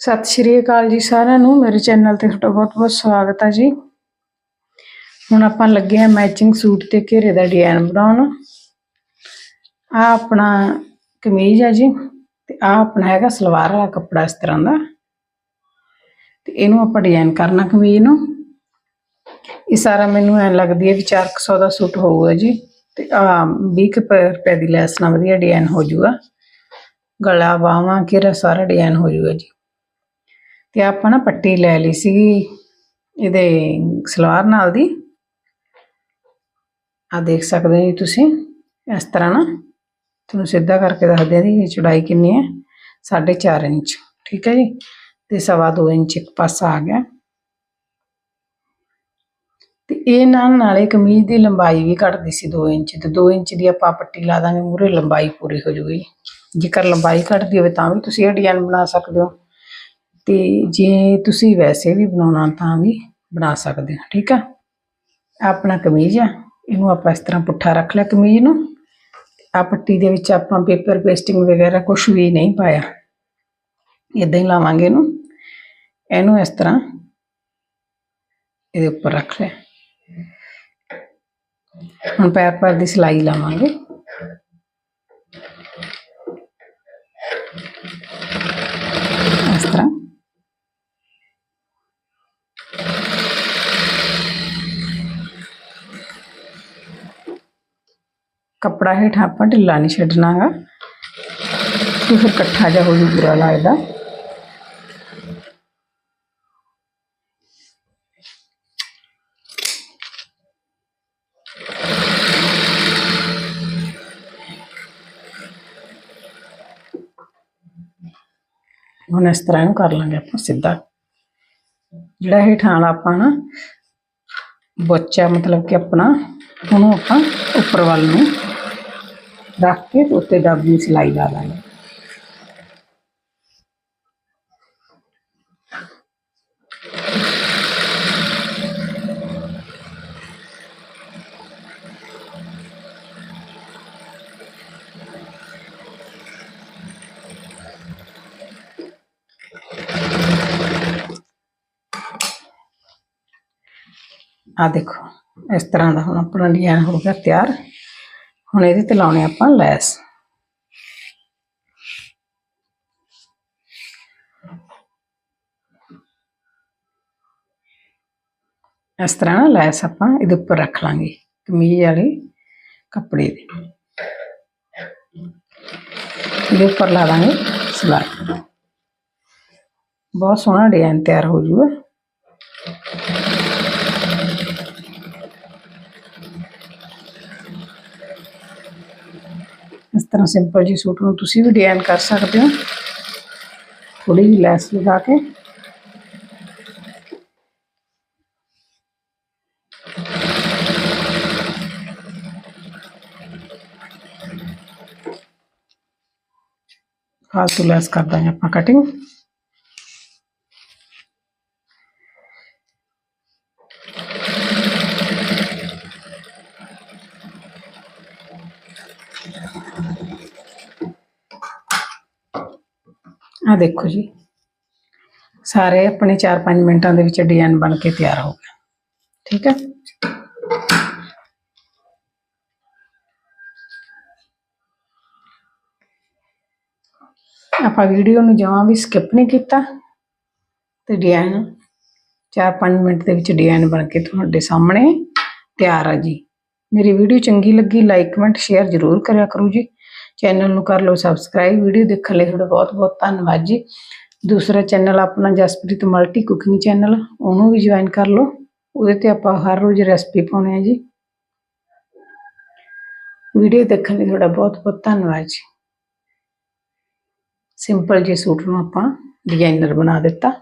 ਸਤਿ ਸ਼੍ਰੀ ਅਕਾਲ ਜੀ ਸਾਰਿਆਂ ਨੂੰ। ਮੇਰੇ ਚੈਨਲ ਤੇ ਤੁਹਾਡਾ ਬਹੁਤ-ਬਹੁਤ ਸਵਾਗਤ ਹੈ ਜੀ। ਹੁਣ ਆਪਾਂ ਲੱਗੇ ਆ ਮੈਚਿੰਗ ਸੂਟ ਤੇ ਘੇਰੇ ਦਾ ਡਿਜ਼ਾਈਨ ਬਣਾਉਣ। ਆ ਆਪਣਾ ਕਮੀਜ਼ ਹੈ ਜੀ ਤੇ ਆ ਆਪਣਾ ਹੈਗਾ ਸਲਵਾਰ ਵਾਲਾ ਕੱਪੜਾ ਇਸ ਤਰ੍ਹਾਂ ਦਾ। ਤੇ ਇਹਨੂੰ ਆਪਾਂ ਡਿਜ਼ਾਈਨ ਕਰਨਾ ਕਮੀਜ਼ ਨੂੰ। ਇਹ ਸਾਰਾ ਮੈਨੂੰ ਐ ਲੱਗਦੀ ਹੈ ਵੀ 400 ਦਾ ਸੂਟ ਹੋਊਗਾ ਜੀ ਤੇ ਆ 20 ਕੁ ਪ- ਰੁਪਏ ਦੀ ਲੈਸ ਨਾਲ ਵਧੀਆ ਡਿਜ਼ਾਈਨ ਹੋ ਜਾਊਗਾ। ਗਲਾ ਬਾਹਾਂ ਘੇਰਾ ਸਾਰਾ ਡਿਜ਼ਾਈਨ ਹੋ ਜਾਊਗਾ ਜੀ। ਤੇ ਆਪਾਂ ਨਾ ਪੱਟੀ ਲੈ ਲਈ ਸੀ ਇਹਦੇ ਸਲਵਾਰ ਨਾਲ ਦੀ। ਆ ਦੇਖ ਸਕਦੇ ਹੋ ਜੀ ਤੁਸੀਂ, ਇਸ ਤਰ੍ਹਾਂ ਨਾ। ਤੁਹਾਨੂੰ ਸਿੱਧਾ ਕਰਕੇ ਦੱਸਦੇ ਆ ਦੀ ਚੌੜਾਈ ਕਿੰਨੀ ਹੈ 4.5 ਇੰਚ, ਠੀਕ ਹੈ ਜੀ? ਤੇ ਸਵਾ ਦੋ ਇੰਚ ਇੱਕ ਪਾਸਾ ਆ ਗਿਆ। ਤੇ ਇਹ ਨਾਲ ਨਾਲੇ ਕਮੀਜ਼ ਦੀ ਲੰਬਾਈ ਵੀ ਘਟਦੀ ਸੀ 2 ਇੰਚ, ਤੇ 2 ਇੰਚ ਦੀ ਆਪਾਂ ਪੱਟੀ ਲਾ ਦਾਂਗੇ, ਮੂਰੇ ਲੰਬਾਈ ਪੂਰੀ ਹੋ ਜੂਗੀ। ਜੇਕਰ ਲੰਬਾਈ ਘਟਦੀ ਹੋਵੇ ਤਾਂ ਵੀ ਤੁਸੀਂ ਇਹ ਡਿਜ਼ਾਈਨ ਬਣਾ ਸਕਦੇ ਹੋ। ਤੇ ਜੇ ਤੁਸੀਂ ਵੈਸੇ ਵੀ ਬਣਾਉਣਾ ਤਾਂ ਵੀ ਬਣਾ ਸਕਦੇ ਹੋ, ਠੀਕ ਆ? ਆਪਣਾ ਕਮੀਜ਼ ਆ, ਇਹਨੂੰ ਆਪਾਂ ਇਸ ਤਰ੍ਹਾਂ ਪੁੱਠਾ ਰੱਖ ਲਿਆ ਕਮੀਜ਼ ਨੂੰ। ਆ ਪੱਟੀ ਦੇ ਵਿੱਚ ਆਪਾਂ ਪੇਪਰ ਪੇਸਟਿੰਗ ਵਗੈਰਾ ਕੁਝ ਵੀ ਨਹੀਂ ਪਾਇਆ। ਇਦਾਂ ਹੀ ਲਾਵਾਂਗੇ ਇਹਨੂੰ। ਇਹਨੂੰ ਇਸ ਤਰ੍ਹਾਂ ਇਹਦੇ ਉੱਪਰ ਰੱਖ ਲਿਆ। ਹੁਣ ਪੈਰ ਪੈਰ ਦੀ ਸਿਲਾਈ ਲਾਵਾਂਗੇ ਇਸ ਤਰ੍ਹਾਂ ਕੱਪੜਾ ਹੇਠਾਂ ਆਪਾਂ ਢਿੱਲਾ ਨਹੀਂ ਛੱਡਣਾਗਾ ਕਿ ਫਿਰ ਇਕੱਠਾ ਜਿਹਾ ਹੋ ਜੂ ਬੁਰਾ ਲੱਗਦਾ ਹੁਣ ਇਸ ਤਰ੍ਹਾਂ ਨੂੰ ਕਰ ਲਾਂਗੇ ਆਪਾਂ ਸਿੱਧਾ। ਜਿਹੜਾ ਹੇਠਾਂ ਵਾਲਾ ਆਪਾਂ ਨਾ ਬੋਚਾ ਮਤਲਬ ਕਿ ਆਪਣਾ, ਉਹਨੂੰ ਆਪਾਂ ਉੱਪਰ ਵੱਲ ਨੂੰ ਰੱਖ ਕੇ ਤੇ ਉੱਤੇ ਦਾਬੀ ਸਿਲਾਈ ਲਾ ਲਾਂਗੇ। ਆ ਦੇਖੋ, ਇਸ ਤਰ੍ਹਾਂ ਦਾ ਹੁਣ ਆਪਣਾ ਡਿਜ਼ਾਈਨ ਹੋ ਗਿਆ ਤਿਆਰ। ਹੁਣ ਇਹਦੇ ਤੇ ਲਾਉਣੇ ਆਪਾਂ ਲੈਸ। ਇਸ ਤਰ੍ਹਾਂ ਨਾ ਲੈਸ ਆਪਾਂ ਇਹਦੇ ਉੱਪਰ ਰੱਖ ਲਾਂਗੇ, ਕਮੀਜ਼ ਵਾਲੇ ਕੱਪੜੇ ਦੇ। ਇਹਦੇ ਉੱਪਰ ਲਾ ਦਾਂਗੇ ਸਲਾਈ ਬਹੁਤ ਸੋਹਣਾ ਡਿਜ਼ਾਈਨ ਤਿਆਰ ਹੋ ਜੂਗਾ। ਤਰ੍ਹਾਂ ਸਿੰਪਲ ਜੀ ਸੂਟ ਨੂੰ ਤੁਸੀਂ ਵੀ ਡਿਜ਼ਾਈਨ ਕਰ ਸਕਦੇ ਹੋ। ਥੋੜੀ ਜਿਹੀ ਲੈਸ ਲਗਾ ਕੇ। ਫਾਲਤੂ ਲੈਸ ਕਰ ਦਾਂਗੇ ਆਪਾਂ ਕਟਿੰਗ ਆ ਦੇਖੋ ਜੀ। ਸਾਰੇ ਆਪਣੇ 4-5 ਮਿੰਟਾਂ ਦੇ ਵਿੱਚ ਡਿਜ਼ਾਈਨ ਬਣ ਕੇ ਤਿਆਰ ਹੋ ਗਿਆ ਠੀਕ ਹੈ। ਆਪਾਂ ਵੀਡੀਓ ਨੂੰ ਜਮਾਂ ਵੀ ਸਕਿਪ ਨਹੀਂ ਕੀਤਾ ਤੇ ਡਿਜ਼ਾਈਨ 4-5 ਮਿੰਟ ਦੇ ਵਿੱਚ ਡਿਜ਼ਾਈਨ ਬਣ ਕੇ ਤੁਹਾਡੇ ਸਾਹਮਣੇ ਤਿਆਰ ਆ ਜੀ। ਮੇਰੀ ਵੀਡੀਓ ਚੰਗੀ ਲੱਗੀ ਲਾਈਕ ਕਮੈਂਟ ਸ਼ੇਅਰ ਜ਼ਰੂਰ ਕਰਿਆ ਕਰੋ ਜੀ। ਚੈਨਲ ਨੂੰ ਕਰ ਲਓ ਸਬਸਕ੍ਰਾਈਬ ਵੀਡੀਓ ਦੇਖਣ ਲਈ ਤੁਹਾਡਾ ਬਹੁਤ ਬਹੁਤ ਧੰਨਵਾਦ ਜੀ। ਦੂਸਰਾ ਚੈਨਲ ਆਪਣਾ ਜਸਪ੍ਰੀਤ ਮਲਟੀ ਕੁਕਿੰਗ ਚੈਨਲ, ਉਹਨੂੰ ਵੀ ਜੁਆਇਨ ਕਰ ਲਓ। ਉਹਦੇ ਤੇ ਆਪਾਂ ਹਰ ਰੋਜ਼ ਰੈਸਪੀ ਪਾਉਣੇ ਆ ਜੀ। ਵੀਡੀਓ ਦੇਖਣ ਲਈ ਤੁਹਾਡਾ ਬਹੁਤ ਬਹੁਤ ਧੰਨਵਾਦ ਜੀ। ਸਿੰਪਲ ਜੇ ਸੂਟ ਨੂੰ ਆਪਾਂ ਡਿਜ਼ਾਈਨਰ ਬਣਾ ਦਿੱਤਾ।